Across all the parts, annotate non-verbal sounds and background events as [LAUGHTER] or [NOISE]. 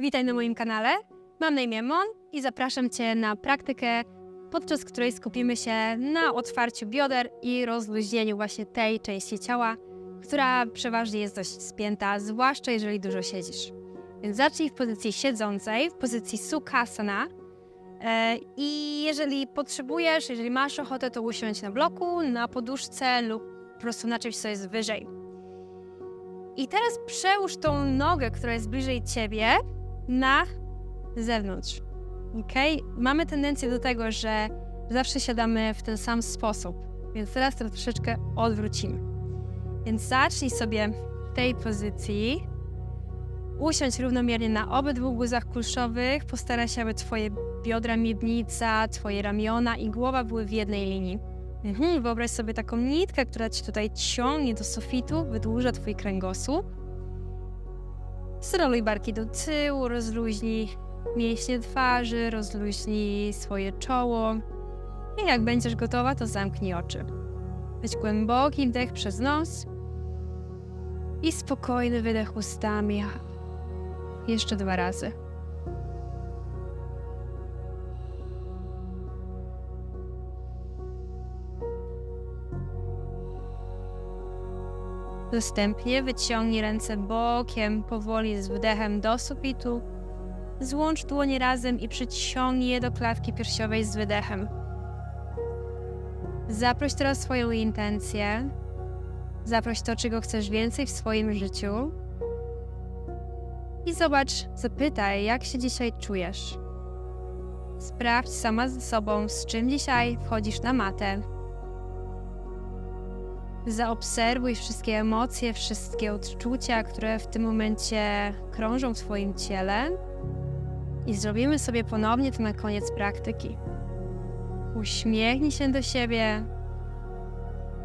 Witaj na moim kanale. Mam na imię Mon i zapraszam Cię na praktykę, podczas której skupimy się na otwarciu bioder i rozluźnieniu właśnie tej części ciała, która przeważnie jest dość spięta, zwłaszcza jeżeli dużo siedzisz. Więc zacznij w pozycji siedzącej, w pozycji Sukhasana. E, I jeżeli potrzebujesz, jeżeli masz ochotę, to usiądź na bloku, na poduszce lub po prostu na czymś, co jest wyżej. I teraz przełóż tą nogę, która jest bliżej ciebie, na zewnątrz. Ok? Mamy tendencję do tego, że zawsze siadamy w ten sam sposób, więc teraz to troszeczkę odwrócimy. Więc zacznij sobie w tej pozycji. Usiądź równomiernie na obydwu guzach kulszowych. Postaraj się, aby Twoje biodra, miednica, Twoje ramiona i głowa były w jednej linii. Mhm, wyobraź sobie taką nitkę, która Ci tutaj ciągnie do sufitu, wydłuża Twój kręgosłup. Zroluj barki do tyłu, rozluźnij mięśnie twarzy, rozluźnij swoje czoło. I jak będziesz gotowa, to zamknij oczy. Weź głęboki wdech przez nos i spokojny wydech ustami. Jeszcze dwa razy. Następnie wyciągnij ręce bokiem, powoli z wdechem do sufitu. Złącz dłonie razem i przyciągnij je do klatki piersiowej z wydechem. Zaproś teraz swoją intencję. Zaproś to, czego chcesz więcej w swoim życiu. I zobacz, zapytaj, jak się dzisiaj czujesz. Sprawdź sama ze sobą, z czym dzisiaj wchodzisz na matę. Zaobserwuj wszystkie emocje, wszystkie odczucia, które w tym momencie krążą w Twoim ciele. I zrobimy sobie ponownie to na koniec praktyki. Uśmiechnij się do siebie.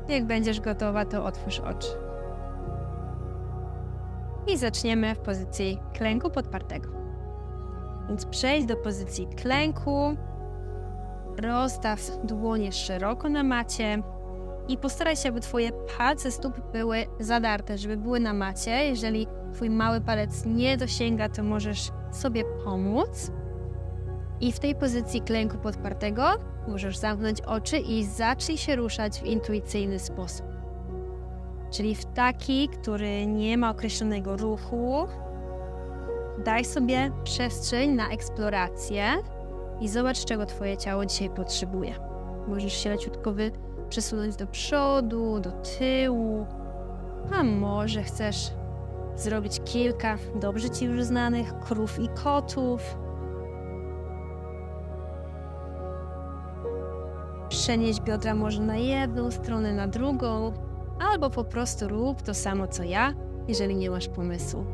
Jak będziesz gotowa, to otwórz oczy. I zaczniemy w pozycji klęku podpartego. Więc przejdź do pozycji klęku. Rozstaw dłonie szeroko na macie i postaraj się, aby Twoje palce stóp były zadarte, żeby były na macie. Jeżeli Twój mały palec nie dosięga, to możesz sobie pomóc. I w tej pozycji klęku podpartego możesz zamknąć oczy i zacznij się ruszać w intuicyjny sposób. Czyli w taki, który nie ma określonego ruchu. Daj sobie przestrzeń na eksplorację i zobacz, czego Twoje ciało dzisiaj potrzebuje. Możesz się leciutko wy przesunąć do przodu, do tyłu, a może chcesz zrobić kilka dobrze Ci już znanych krów i kotów. Przenieść biodra może na jedną stronę, na drugą, albo po prostu rób to samo co ja, jeżeli nie masz pomysłu.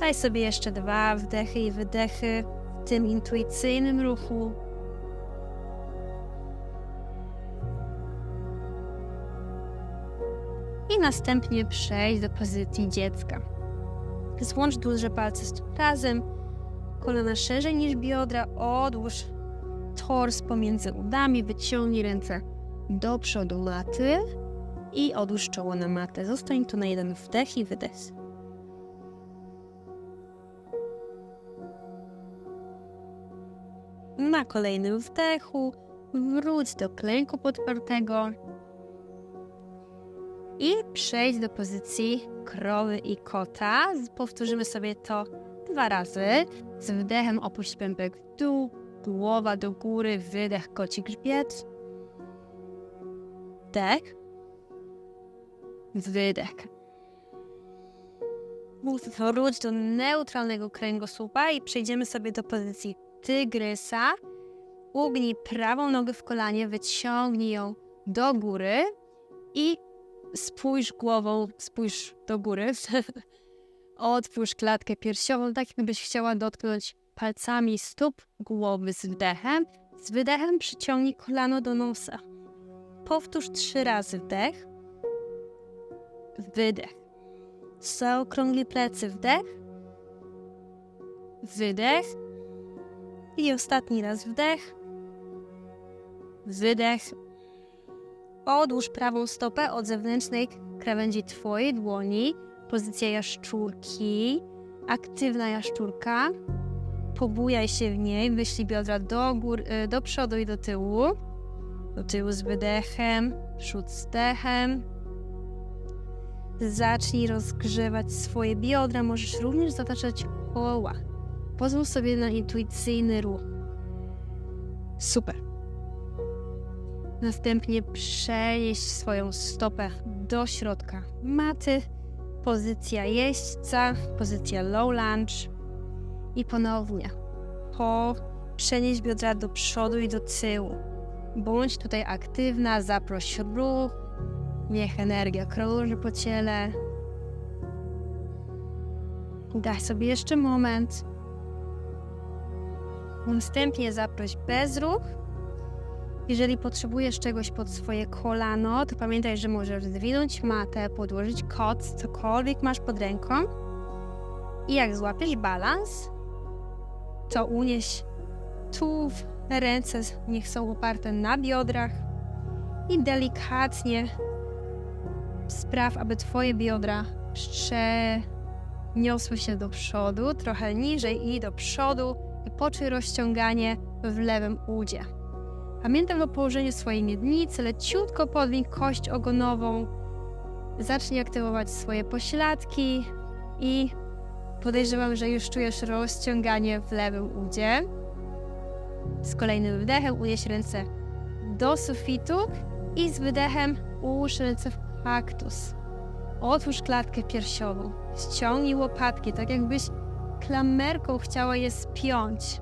Daj sobie jeszcze dwa wdechy i wydechy w tym intuicyjnym ruchu. I następnie przejść do pozycji dziecka. Złącz duże palce razem, kolana szerzej niż biodra, odłóż tors pomiędzy udami, wyciągnij ręce do przodu maty i odłóż czoło na matę. Zostań tu na jeden wdech i wydech. Na kolejnym wdechu wróć do klęku podpartego i przejść do pozycji krowy i kota. Powtórzymy sobie to dwa razy. Z wdechem opuść pępek w dół, głowa do góry, wydech, koci grzbiet. Wdech. Wydech. Wróć do neutralnego kręgosłupa i przejdziemy sobie do pozycji tygrysa. Ugnij prawą nogę w kolanie, wyciągnij ją do góry i spójrz głową, spójrz do góry. [LAUGHS] Otwórz klatkę piersiową, tak jakbyś chciała dotknąć palcami stóp głowy z wdechem. Z wydechem przyciągnij kolano do nosa. Powtórz trzy razy wdech, wydech. Zaokrągli plecy, wdech, wydech i ostatni raz wdech, wydech, Odłóż prawą stopę od zewnętrznej krawędzi Twojej dłoni, pozycja jaszczurki. aktywna jaszczurka. Pobujaj się w niej, wyślij biodra do gór, y, do przodu i do tyłu. Do tyłu z wydechem, przód z dechem. Zacznij rozgrzewać swoje biodra, możesz również zataczać koła. Pozwól sobie na intuicyjny ruch. Super. Następnie przenieś swoją stopę do środka maty. Pozycja jeźdźca, pozycja low lunge. I ponownie po przenieś biodra do przodu i do tyłu. Bądź tutaj aktywna, zaproś ruch, niech energia krąży po ciele. Daj sobie jeszcze moment. Następnie zaproś bezruch. Jeżeli potrzebujesz czegoś pod swoje kolano, to pamiętaj, że możesz zwinąć matę, podłożyć koc, cokolwiek masz pod ręką. I jak złapiesz balans, to unieś tułów, ręce niech są oparte na biodrach i delikatnie spraw, aby twoje biodra przeniosły się do przodu, trochę niżej i do przodu i poczuj rozciąganie w lewym udzie. Pamiętam o położeniu swojej miednicy, leciutko podwiń kość ogonową, zacznij aktywować swoje pośladki i podejrzewam, że już czujesz rozciąganie w lewym udzie. Z kolejnym wdechem unieś ręce do sufitu i z wydechem ułóż ręce w kaktus. Otwórz klatkę piersiową, ściągnij łopatki, tak jakbyś klamerką chciała je spiąć.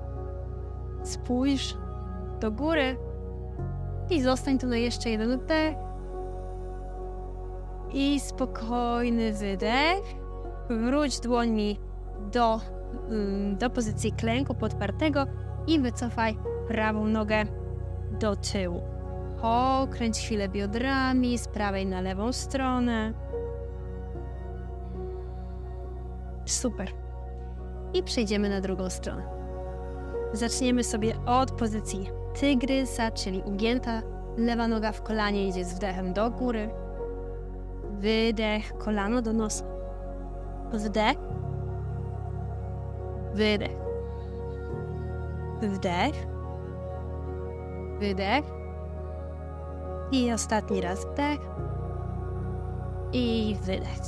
Spójrz do góry i zostań tu na jeszcze jeden oddech. I spokojny wydech. Wróć dłońmi do, mm, do pozycji klęku podpartego i wycofaj prawą nogę do tyłu. Pokręć chwilę biodrami z prawej na lewą stronę. Super. I przejdziemy na drugą stronę. Zaczniemy sobie od pozycji tygrysa, czyli ugięta lewa noga w kolanie idzie z wdechem do góry. Wydech, kolano do nosa. Wdech. Wydech. Wdech. Wydech. I ostatni raz wdech. I wydech.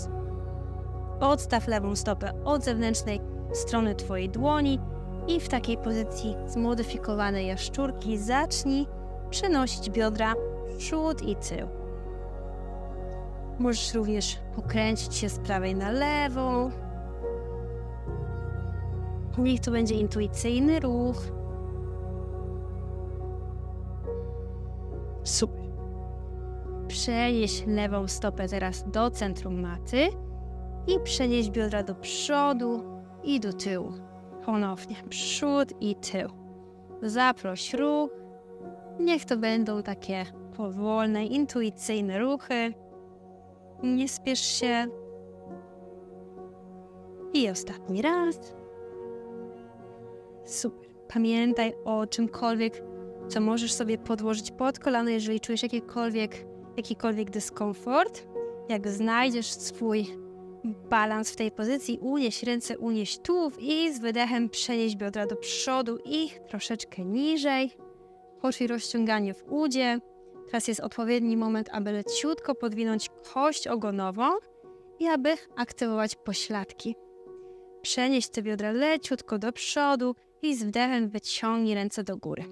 Odstaw lewą stopę od zewnętrznej strony Twojej dłoni i w takiej pozycji zmodyfikowanej jaszczurki zacznij przenosić biodra w przód i tył. Możesz również pokręcić się z prawej na lewą. Niech to będzie intuicyjny ruch. Super. Przenieś lewą stopę teraz do centrum maty i przenieś biodra do przodu i do tyłu. Ponownie przód i tył. Zaproś ruch. Niech to będą takie powolne, intuicyjne ruchy. Nie spiesz się. I ostatni raz. Super. Pamiętaj o czymkolwiek, co możesz sobie podłożyć pod kolano, jeżeli czujesz jakikolwiek, jakikolwiek dyskomfort. Jak znajdziesz swój balans w tej pozycji, unieś ręce, unieś tułów i z wydechem przenieś biodra do przodu i troszeczkę niżej. Poczuj rozciąganie w udzie. Teraz jest odpowiedni moment, aby leciutko podwinąć kość ogonową i aby aktywować pośladki. Przenieś te biodra leciutko do przodu i z wdechem wyciągnij ręce do góry.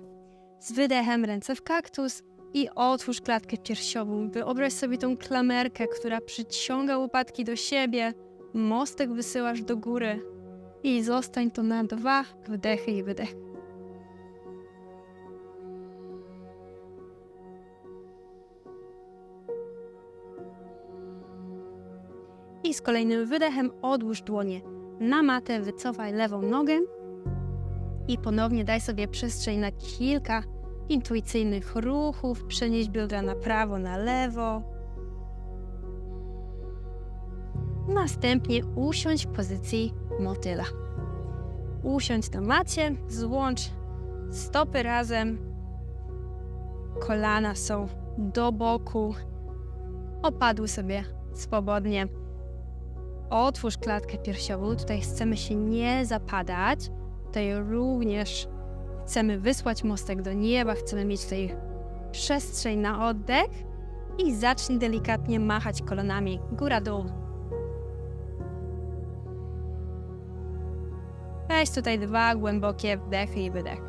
Z wydechem ręce w kaktus i otwórz klatkę piersiową. Wyobraź sobie tą klamerkę, która przyciąga łopatki do siebie. Mostek wysyłasz do góry i zostań tu na dwa wdechy i wydech. I z kolejnym wydechem odłóż dłonie na matę, wycofaj lewą nogę i ponownie daj sobie przestrzeń na kilka intuicyjnych ruchów, przenieść biodra na prawo, na lewo. Następnie usiądź w pozycji motyla. Usiądź na macie, złącz stopy razem, kolana są do boku, opadły sobie swobodnie. Otwórz klatkę piersiową. Tutaj chcemy się nie zapadać. Tutaj również chcemy wysłać mostek do nieba. Chcemy mieć tutaj przestrzeń na oddech. I zacznij delikatnie machać kolanami góra-dół. Weź tutaj dwa głębokie wdechy i wydech.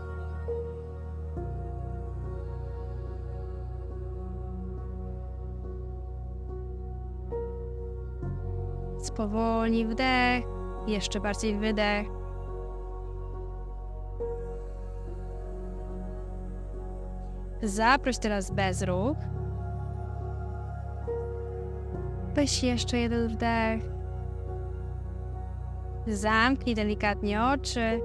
Spowolnij wdech, jeszcze bardziej wydech. Zaproś teraz bez ruch. Weź jeszcze jeden wdech. Zamknij delikatnie oczy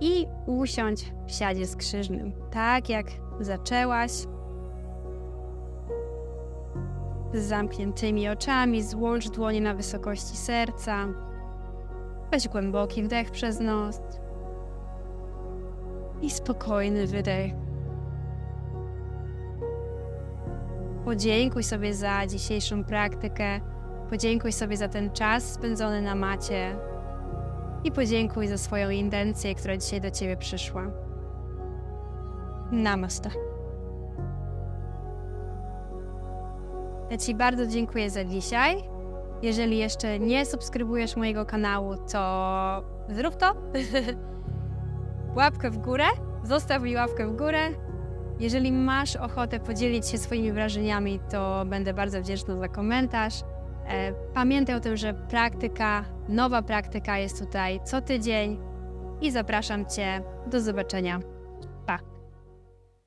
i usiądź w siadzie skrzyżnym, tak jak zaczęłaś. Z zamkniętymi oczami złącz dłonie na wysokości serca. Weź głęboki wdech przez nos i spokojny wydech. Podziękuj sobie za dzisiejszą praktykę. Podziękuj sobie za ten czas spędzony na macie i podziękuj za swoją intencję, która dzisiaj do Ciebie przyszła. Namaste. Ja Ci bardzo dziękuję za dzisiaj. Jeżeli jeszcze nie subskrybujesz mojego kanału, to zrób to. [LAUGHS] łapkę w górę, zostaw mi łapkę w górę. Jeżeli masz ochotę podzielić się swoimi wrażeniami, to będę bardzo wdzięczna za komentarz. E, Pamiętaj o tym, że praktyka, nowa praktyka jest tutaj co tydzień i zapraszam Cię do zobaczenia